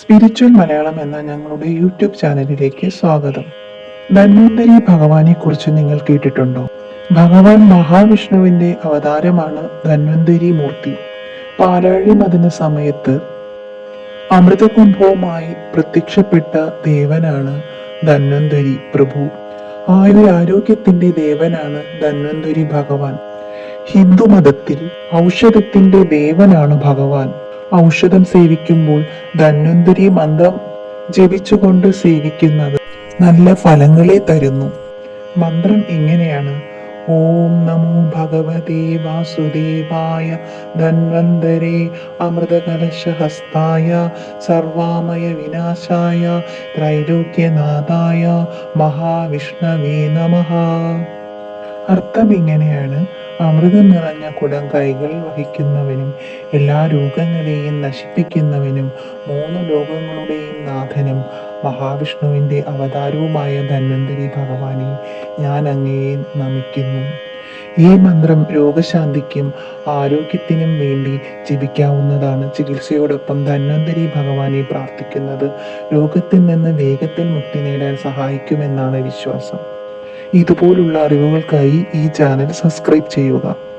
Spiritual Malayalam എന്ന ഞങ്ങളുടെ YouTube ചാനലിലേക്ക് സ്വാഗതം. ധന്വന്തരി ഭഗവാനെ കുറിച്ച് നിങ്ങൾ കേട്ടിട്ടുണ്ടോ? ഭഗവാൻ മഹാവിഷ്ണുവിന്റെ അവതാരമാണ് ധന്വന്തരി മൂർത്തി. പാലാഴി മദന സമയത്ത് അമൃതകുംഭവുമായി പ്രത്യക്ഷപ്പെട്ട ദേവനാണ് ധന്വന്തരി പ്രഭു. ആയുരാരോഗ്യത്തിന്റെ ദേവനാണ് ധന്വന്തരി ഭഗവാൻ. ഹിന്ദു മതത്തിൽ ഔഷധത്തിന്റെ ദേവനാണ് ഭഗവാൻ. ഔഷധം സേവിക്കുമ്പോൾ ധന്വന്തരി മന്ത്രം ജപിച്ചുകൊണ്ട് സേവിക്കുന്നത് നല്ല ഫലങ്ങളെ തരുന്നു. മന്ത്രം ഇങ്ങനെയാണ് ഓം നമോ ഭഗവതേ വാസുദേവായ ധന്വന്തരേ അമൃതകലശഹസ്തായ സർവാമയ വിനാശായ ത്രൈലോക്യനാഥായ മഹാവിഷ്ണവേ നമഃ. അർത്ഥം ഇങ്ങനെയാണ് അമൃതം നിറഞ്ഞ കുടം കൈകൾ വഹിക്കുന്നവനും എല്ലാ രോഗങ്ങളെയും നശിപ്പിക്കുന്നവനും മൂന്ന് ലോകങ്ങളുടെയും നാഥനും മഹാവിഷ്ണുവിന്റെ അവതാരവുമായ ധന്വന്തരി ഭഗവാനെ ഞാൻ അങ്ങയെ നമിക്കുന്നു. ഈ മന്ത്രം രോഗശാന്തിക്കും ആരോഗ്യത്തിനും വേണ്ടി ജപിക്കാവുന്നതാണ് ചികിത്സയോടൊപ്പം ധന്വന്തരി ഭഗവാനെ പ്രാർത്ഥിക്കുന്നത്. രോഗത്തിൽ നിന്ന് വേഗത്തിൽ മുക്തി നേടാൻ സഹായിക്കുമെന്നാണ് വിശ്വാസം. ഇതുപോലുള്ള അറിവുകൾക്കായി ഈ ചാനൽ സബ്സ്ക്രൈബ് ചെയ്യുക.